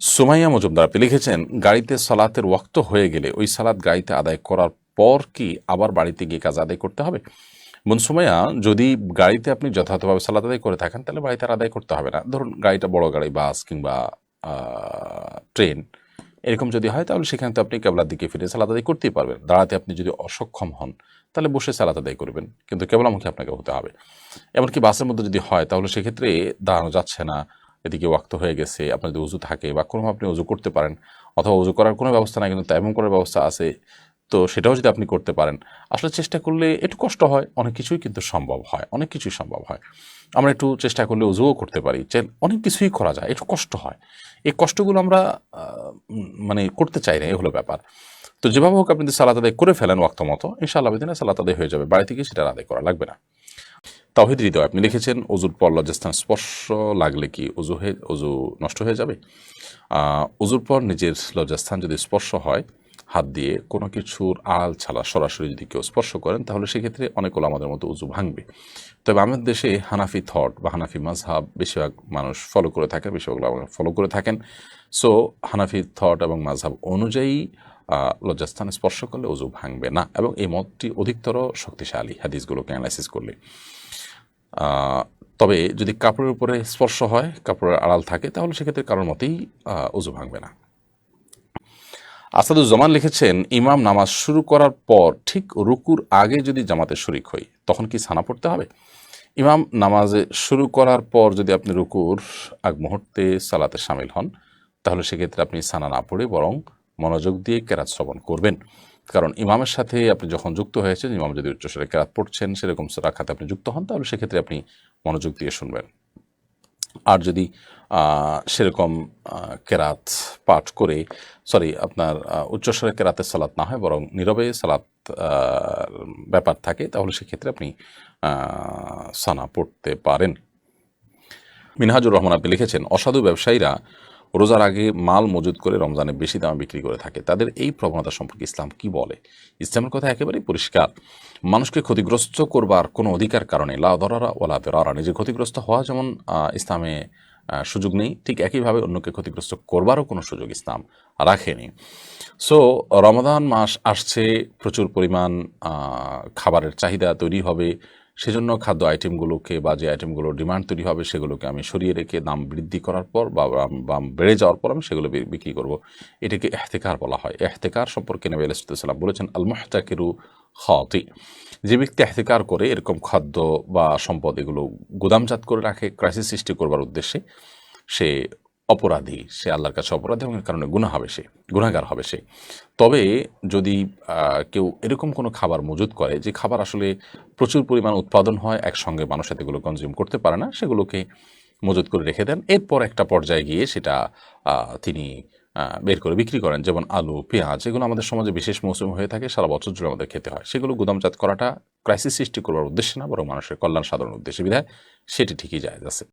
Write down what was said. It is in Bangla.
সুমাইয়া মজুমদার আপনি লিখেছেন, গাড়িতে সালাতের ওয়াক্ত হয়ে গেলে ওই সালাত গাড়িতে আদায় করার পর কি আবার বাড়িতে গিয়ে কাজ আদায় করতে হবে? বোন সুমাইয়া, যদি গাড়িতে আপনি যথাযথভাবে সালাত আদায় করে থাকেন, তাহলে বাড়িতে আর আদায় করতে হবে না। ধরুন গাড়িটা বড় গাড়ি, বাস কিংবা ট্রেন, এরকম যদি হয়, তাহলে সেখানে তো আপনি কেবলার দিকে ফিরে সালাত আদায় করতেই পারবেন। দাঁড়াতে আপনি যদি অসক্ষম হন, তাহলে বসে সালাত আদায় করবেন। কিন্তু কেবলামুখী আপনাকে হতে হবে। এমনকি বাসের মধ্যে যদি হয়, তাহলে সেক্ষেত্রে দাঁড়ানো যাচ্ছে না। এদিকে ওয়াক্ত হয়ে গেছে আপনার যদি উজু থাকে বা কোনো আপনি উজু করতে পারেন অথবা উজু করার কোনো ব্যবস্থা নাই, কিন্তু তেমন করার ব্যবস্থা আছে, তো সেটাও যদি আপনি করতে পারেন, আসলে চেষ্টা করলে একটু কষ্ট হয়, অনেক কিছুই কিন্তু সম্ভব হয়, অনেক কিছুই সম্ভব হয়। আমরা একটু চেষ্টা করলে উজুও করতে পারি, যে অনেক কিছুই করা যায়, একটু কষ্ট হয়, এই কষ্টগুলো আমরা মানে করতে চাই না এই হলো ব্যাপার। তো যেভাবে হোক আপনি যদি আদায় করে ফেলেন ওয়াক্ত মতো, ইনশাআল্লাহ দিনে সালাত আদায় হয়ে যাবে বাড়ি থেকে সেটা আদায় করা লাগবে না। তাহিদ হৃদয়, আপনি লিখেছেন অজুর পর লজ্জাস্থান স্পর্শ লাগলে কি অজু হয়ে অজু নষ্ট হয়ে যাবে? অজুর পর নিজের লজ্জাস্থান যদি স্পর্শ হয়, হাত দিয়ে কোনো কিছুর আড়াল ছাড়া সরাসরি যদি কেউ স্পর্শ করেন, তাহলে সেক্ষেত্রে অনেক আমাদের মতো উজু ভাঙবে। তবে আমাদের দেশে হানাফি থট বা হানাফি মাজহাব বেশিরভাগ মানুষ ফলো করে থাকেন, বেশিরভাগ ফলো করে থাকেন। সো হানাফি থট এবং মাজহাব অনুযায়ী লজ্জাস্থানে স্পর্শ করলে অজু ভাঙবে না এবং এই মতটি অধিকতর শক্তিশালী হাদিসগুলোকে অ্যানালাইসিস করলে। তবে যদি কাপড়ের উপরে স্পর্শ হয়, কাপড়ের আড়াল থাকে, তাহলে সেক্ষেত্রে কারোর মতেই অজু ভাঙবে না। আসাদুজ্জামান লিখেছেন, ইমাম নামাজ শুরু করার পর ঠিক রুকুর আগে যদি জামাতে শরিক হই, তখন কি সানা পড়তে হবে? ইমাম নামাজে শুরু করার পর যদি আপনি রুকুর আগ মুহূর্তে সালাতে সামিল হন, তাহলে সেক্ষেত্রে আপনি সানা না পড়ে বরং মনোযোগ দিয়ে কেরাত শ্রবণ করবেন। কারণ ইমামের সাথে আপনি যখন যুক্ত হয়েছেন, ইমাম যদি উচ্চস্বরে কেরাত পড়ছেন, সেরকম রাখাতে আপনি যুক্ত হন, তাহলে সেক্ষেত্রে আপনি মনোযোগ দিয়ে শুনবেন। আর যদি সেরকম কেরাত পাঠ করে, সরি, আপনার উচ্চস্বরে কেরাতের সালাত না হয়, বরং নীরবে সালাত ব্যাপার থাকে, তাহলে সেক্ষেত্রে আপনি সানা পড়তে পারেন। মিনহাজুর রহমান আপনি লিখেছেন, অসাধু ব্যবসায়ীরা রোজার আগে মাল মজুদ করে রমজানে বেশি দামে বিক্রি করে থাকে। তাদের এই প্রবণতা সম্পর্কে ইসলাম কি বলে? ইসলামের কথা একেবারেই পরিষ্কার। মানুষকে ক্ষতিগ্রস্ত করবার কোনো অধিকার কারণে লা দরারা ওলা নিজে ক্ষতিগ্রস্ত হওয়া যেমন ইসলামে সুযোগ নেই, ঠিক একইভাবে অন্যকে ক্ষতিগ্রস্ত করবারও কোনো সুযোগ ইসলাম রাখেনি। সো রমাদান মাস আসছে, প্রচুর পরিমাণ খাবারের চাহিদা তৈরি হবে সেজন্য খাদ্য আইটেমগুলোকে বা যে আইটেমগুলোর ডিমান্ড তৈরি হবে সেগুলোকে আমি সরিয়ে রেখে দাম বৃদ্ধি করার পর বা দাম- বেড়ে যাওয়ার পর আমি সেগুলো বিক্রি করব। এটাকে এহতেকার বলা হয়। এহতেকার সম্পর্কে নবী আলাইসাল্লাম বলেছেন আল মুহতাকিরু খাতি। যে ব্যক্তি এহতেকার করে এরকম খাদ্য বা সম্পদ এগুলো গুদামজাত করে রাখে ক্রাইসিস সৃষ্টি করবার উদ্দেশ্যে, সে অপরাধী, সে আল্লাহর কাছে অপরাধী এবং কারণে গুণা হবে সে গুণাগার হবে সে। তবে যদি কেউ এরকম কোনো খাবার মজুদ করে যে খাবার আসলে প্রচুর পরিমাণ উৎপাদন হয়, একসঙ্গে মানুষ এগুলো কনজিউম করতে পারে না, সেগুলোকে মজুদ করে রেখে দেন। এরপর একটা পর্যায়ে গিয়ে সেটা তিনি বের করে বিক্রি করেন। যেমন আলু, পেঁয়াজ, এগুলো আমাদের সমাজে বিশেষ মৌসুম হয়ে থাকে, সারা বছর জুড়ে আমাদের খেতে হয়। সেগুলো গুদামজাত করাটা ক্রাইসিস সৃষ্টি করবার উদ্দেশ্যে না, বরং মানুষের কল্যাণ সাধারণ উদ্দেশ্যে বিধায় সেটি ঠিকই যায় আছে।